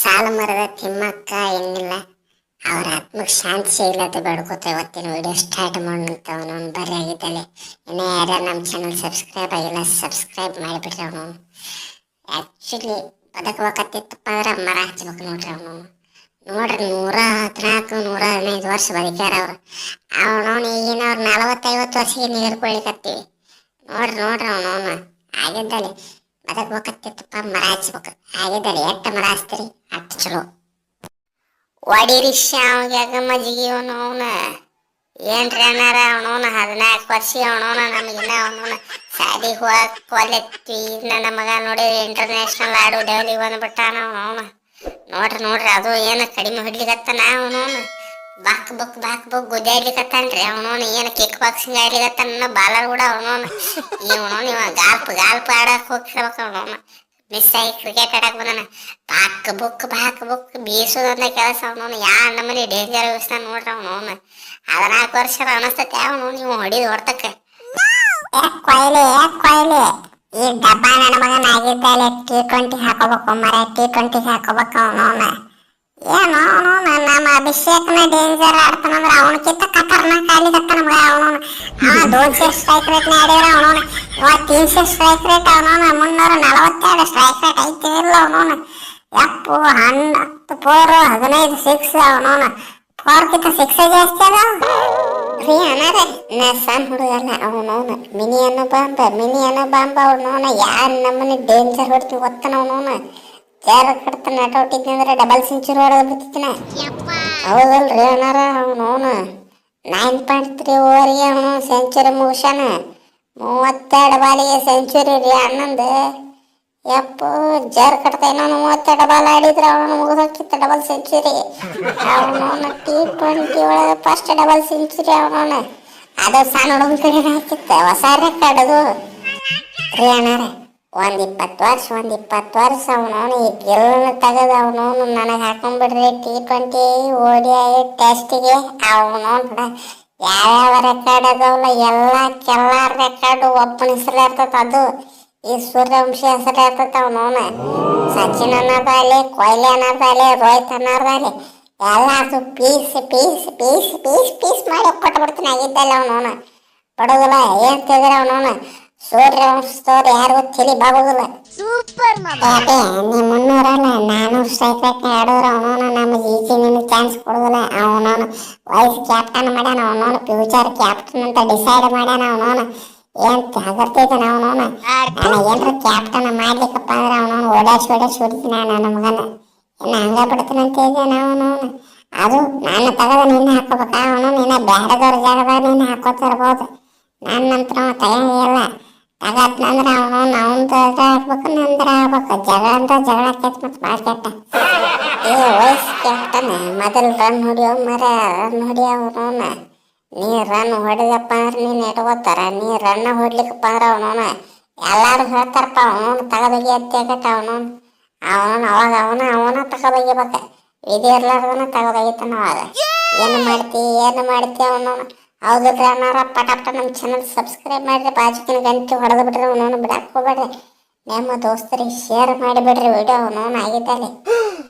ಸಾಲು ಮರದ ತಿಮ್ಮಕ್ಕ ಏನಿಲ್ಲ. ಅವ್ರ ಆತ್ಮಕ್ಕೆ ಶಾಂತಿ ಸಿಗ್ಲತ್ತ ಬೇಡ್ಕೋತ ಇವತ್ತಿನ ವಿಡಿಯೋ ಸ್ಟಾರ್ಟ್ ಮಾಡೋಂತ ಅವನು. ಬರೀ ಆಗಿದ್ದಾಳೆ ಇನ್ನೂ ಯಾರ್ಯಾರು ನಮ್ಮ ಚಾನಲ್ ಸಬ್ಸ್ಕ್ರೈಬ್ ಆಗಿಲ್ಲ ಸಬ್ಸ್ಕ್ರೈಬ್ ಮಾಡಿಬಿಟ್ರಿ ಅವನು. ಆ್ಯಕ್ಚುಲಿ ಬದುಕಬೇಕತ್ತಿತ್ತಪ್ಪ ಅಂದ್ರೆ ಮರ ಹಚ್ಬೇಕು ನೋಡ್ರಿ ಅವನು. ನೋಡ್ರಿ ನೂರ ಹದಿನಾಲ್ಕು, ನೂರ ಹದಿನೈದು ವರ್ಷ ಬದುಕ್ಯಾರ ಅವ್ರು. ಅವನವನು ಈಗಿನ ಅವ್ರು ನಲವತ್ತೈವತ್ತು ವರ್ಷಕ್ಕೆ ನೀರು ಕೊಡ್ಲಿಕತ್ತೀವಿ ನೋಡ್ರಿ ನೋಡ್ರಿ ಅವನವನು ಆಗಿದ್ದಲ್ಲಿ ಹೋಗತ್ತಿತ್ತಪ್ಪ ಮರ ಹಚ್ಬೇಕು. ಮರ ಹಚ್ತೀರಿ? ಅಷ್ಟು ಚಲೋ. ಒಡಿರಿ ಶಾವ್ಗ್ಯಾಗ ಮಜ್ಜಿಗೆ ಅವನು ಅವನ? ಏನ್ರಿ ಅಣ್ಣಾರ ಅವನವನ? ಹದಿನಾಲ್ಕು ವರ್ಷ ಅವನವನ ನಮಗಿನ್ನ ಅವನವನ ಸಾಲಿ ಹೋಗಕ್ ಕೊಲೆತ್ತಿ ನನ್ನ ಮಗ ನೋಡಿ ಇಂಟರ್ನ್ಯಾಷನಲ್ ಆಡೋ ಡೆವಲಿ ಬಂದ್ಬಿಟ್ಟಾನ ಅವನವನ. ನೋಡ್ರಿ ನೋಡ್ರಿ, ಅದು ಏನು ಕಡಿಮೆ ಹೊಡ್ಲಿಕತ್ತಾನ ಅವನವನು. ಬಾಕ್ ಬುಕ್ ಬಾಕ್ ಬುಕ್ ಗುದ್ದಾಡ್ಲಿಕತ್ತಾನ್ರಿ ಅವನವನು ಏನ್ ಕಿಕ್ ಬಾಕ್ಸಿಂಗ್ ಆಡ್ಲಿಕತ್ತಾನ ಬಾಲರ್ ಕೂಡ ಅವನವನು. ಇವನವನು ಇವ ಗಾಲ್ಪ್ ಗಾಲ್ಪ್ ಆಡಕ್ ಹೋಗ್ತಿರ್ಬೇಕು ಅವನವನು. ಮಿಸ್ ಆಗಿ ಕ್ರಿಕೆಟ್ ಆಡಕ್ ಬಂದಾನ. ಬಾಕ್ ಬುಕ್ ಬಾಕ್ ಬುಕ್ ಬೀಸೋದಂತ ಕೆಲಸ ಅವನವನು. ಯಾ ನಮ್ಮನೆ ಡೇಂಜರ್ ವ್ಯವಸ್ಥೆ ನೋಡ್ರಿ ಅವನವನು. ಹದಿನಾಲ್ಕು ವರ್ಷ ಅನಸ್ತತೆ ಅವನು ನೀವು ಹೊಡಿದು ಹೊಡ್ತಕ್ಕೆ. ಕೊಯ್ಲಿ ಕೊಯ್ಲಿ ಈ ಡಬ್ಬ ನನ್ನ ಮಗನ ಆಗಿದ್ದಲ್ಲಿ ಟಿ ಟ್ವೆಂಟಿ ಹಾಕೋಬೇಕು ಮರ ಟಿ ಟ್ವೆಂಟಿ ಹಾಕೋಬೇಕು ಅವನವನ. ಏನು ಅವನು ನಮ್ಮ ಅಭಿಷೇಕ್ನ ಡೇಂಜರ್ ಆಡ್ತಾನಂದ್ರೆ ಅವನಕ್ಕಿಂತ ಖತರ್ನಾಕ್ ಆಗ್ಲಿಕತ್ತ ನಮ್ಗೆ ಅವನು ಅವ ದೋನ್ಸೆ ಸ್ಟ್ರೈಕ್ ರೇಟ್ ಆಡಿದ್ರೆ ಅವನವನು ಇವ ತೀನ್ಸೆ ಸ್ಟ್ರೈಕ್ ರೇಟ್ ಅವನು ಮುನ್ನೂರ ನಲವತ್ತೆರಡು ಸ್ಟ್ರೈಕ್ ರೇಟ್ ಐತೆ ಇಲ್ಲ ಅವನವನು ಹಣ್ಣು ಹತ್ತು ಫೋರ್ ಹದಿನೈದು ಸಿಕ್ಸ್ ಅವನು ಫೋರ್ಕಿಂತ ಸಿಕ್ಸ್ ಜಾಸ್ತಿ ಅದ ರೀ ಅನಾರ ನಾ ಸಣ್ಣ ಹುಡುಗಲ್ಲ ಅವನು ಮಿನಿ ಅನ್ನೋ ಬಾಂಬ, ಮಿನಿ ಅನ್ನೋ ಬಾಂಬ ಅವನು ಯಾರು ನಮ್ಮನೆ ಡೇಂಜರ್ ಹೊಡ್ತೀವಿ ಒತ್ತನ ಅವನವನ ಜಾರ ಕಡ್ತ ನಟೌಟಿದ್ನಂದ್ರೆ ಡಬಲ್ ಸೆಂಚುರಿ ಹೊಡೆದು ಬಿಡ್ತಿನ ಹೌದಲ್ರಿ ಅಣ್ಣಾರ ಅವನು ನೈನ್ ಪಾಯಿಂಟ್ ತ್ರೀ ಓವರ್ಗೆ ಅವನು ಸೆಂಚುರಿ ಮುಗಿಸಾನ ಮೂವತ್ತೆರಡು ಬಾಲಿಗೆ ಸೆಂಚುರಿ ರೀ ಅಣ್ಣಂದು. ಯಪ್ಪು ಜಾರ್ ಕಟ್ತ ಇನ್ನೊಂದು ಮೂವತ್ತೆರಡು ಬಾಲ್ ಆಡಿದ್ರೆ ಅವನು ಮುಗಿದೋಗಿತ್ತು ಡಬಲ್ ಸೆಂಚುರಿ ಅವನು ಟಿ ಟ್ವೆಂಟಿ ಒಳಗೆ ಫಸ್ಟ್ ಡಬಲ್ ಸೆಂಚುರಿ ಅವನವನ ಅದು ಸಣ್ಣ ಹುಡುಗನ ಕಡೆ ಹಾಕಿತ್ತು. ಹೊಸ ರೆಕಾರ್ಡ್ ಅದು. ರೀ ಅಣ್ಣಾರ. ಒಂದ್ ಇಪ್ಪತ್ತು ವರ್ಷ ಒಂದು ಇಪ್ಪತ್ತು ವರ್ಷ ಅವನವನು ಈ ಗೆಲ್ಲನ್ನು ತೆಗೆದು ಅವನವನು ನನಗೆ ಹಾಕೊಂಡ್ಬಿಡ್ರಿ ಟಿ ಟ್ವೆಂಟಿ ಓಡಿ ಟೆಸ್ಟಿಗೆ ಅವನವನು ಯಾವ್ಯಾವ ರೆಕಾರ್ಡ್ ಅದಾವಲ್ಲ ಎಲ್ಲ ಕೆಲ ರೆಕಾರ್ಡ್ ಒಬ್ಬನ ಹೆಸರು ಇರ್ತದ ಅದು. ಈ ಸೂರ್ಯವಂಶಿ ಹೆಸರು ಇರ್ತದ ಅವನವನ. ಸಚಿನ್ ಅನ್ನೋದಾಗಲಿ ಕೊಹ್ಲಿ ಅನ್ನೋದಾಗಲಿ ರೋಹಿತ್ ಅನ್ನೋದಾಗಲಿ ಎಲ್ಲ ಅದು piece piece piece piece piece ಮಾಡಿ ಕೊಟ್ಬಿಡ್ತೀನಿ ಆಗಿದ್ದಲ್ಲ ಅವನವನ. ಬಡೋದಿಲ್ಲ ಏನ್ ತಿಂದ್ರೆ ಅವನವನ? ಸೂರ್ಯವಂಶದವ್ರು ಯಾರಿಗೂ ತಲೆ ಬಾಗೋದಿಲ್ಲ. ಸೂಪರ್ ಅದೇ ನೀ ಮುನ್ನೂರ ಅಲ್ಲ ನಾನೂರು ಸ್ಟ್ರೈಕ್ ರೇಟ್ ಆಡೋರು ಅವನವನು ನಮಗೆ ಈಸಿ ನಿಮಗೆ ಚಾನ್ಸ್ ಕೊಡೋದಿಲ್ಲ. ಅವನು ವೈಸ್ ಕ್ಯಾಪ್ಟನ್ ಮಾಡ್ಯಾನ ಅವನವನು ಫ್ಯೂಚರ್ ಕ್ಯಾಪ್ಟನ್ ಅಂತ ಡಿಸೈಡ್ ಮಾಡ್ಯಾನ ಅವನು ಏನ್ ಹಗರ್ತೈತಾನ ಅವನವನು ನಾನು ಏನ್ರ ಕ್ಯಾಪ್ಟನ್ ಮಾಡ್ಲಿಕ್ಕಪ್ಪ ಅಂದ್ರೆ ಅವನವನು ಓಡಾಡ್ಸಿ ಓಡಾಡ್ಸಿ ಹೊಡಿತೀನಿ ನನ್ನ ಮಗನ. ಇನ್ನು ಹಂಗ ಬಿಡ್ತೀನಿ ಅಂತ ಇದ್ದಾನೆ ಅವನವನು ಅದು ನಾನು ತಗದ ನಿನ್ನೆ ಹಾಕೋಬೇಕಾ? ಅವನು ನಿನ್ನ ಬ್ಯಾಡದವ್ರ ಜಾಗದಾಗ ನೀನು ಹಾಕೋತಿರ್ಬೋದು. ನನ್ನ ನಂತರ ತಗಂಗಿಲ್ಲ ತಗತ್ನಂದ್ರೆ ಅವನು ಅವನ ಆಗ್ಬೇಕು ನಂದ್ರ ಆಗ್ಬೇಕು ಜಗಳ ಅಂತ ಜಗಳ ಆಕೈತಿ ಮತ್ತೆ ಭಾಳ ಕೆಟ್ಟ ಏ ವಯಸ್ಸು ಕ್ಯಾಪ್ಟನ್ ಮೊದಲು ರನ್ ಹೊಡಿಯೋ ಮರ ರನ್ ಹೊಡಿಯೋ ಅವನವನ ನೀ ರನ್ ಹೊಡೆದಪ್ಪ ಅಂದ್ರೆ ನೀನು ಇಟ್ಕೋತಾರ ನೀ ರನ್ ಹೊಡ್ಲಿಕ್ಕಪ್ಪ ಅಂದ್ರೆ ಅವನವನ ಎಲ್ಲಾರು ಹೇಳ್ತಾರಪ್ಪ ಅವನವನು ತಗದೋಗಿ ಅಂತೇಗಟ್ಟ ಅವನೋನು ಅವನು ಅವಾಗ ಅವನ ಅವನ ತಗದೊಗಿಬೇಕ ವಿಧಿ ಇರ್ಲಾರ್ದನ ತಗದೊಗಿತಾನ ಅವಾಗ ಏನು ಮಾಡ್ತಿ ಏನು ಮಾಡ್ತಿ ಅವನವನು ಹೌದು ಅನ್ನಾರ ಪಟಾಪಟ ನಮ್ಮ ಚಾನಲ್ ಸಬ್ಸ್ಕ್ರೈಬ್ ಮಾಡಿರಿ, ಬಾಜುಕಿನ ಗಂಟೆ ಹೊಡೆದು ಬಿಡ್ರಿ ಅವನವನು ಬಿಡಕ್ಕೆ ಹೋಗ್ಬೇಡ್ರಿ. ನಿಮ್ಮ ದೋಸ್ತರಿಗೆ ಶೇರ್ ಮಾಡಿಬಿಡ್ರಿ ವಿಡಿಯೋ ಅವನವನು ಆಗಿದ್ದಲ್ಲಿ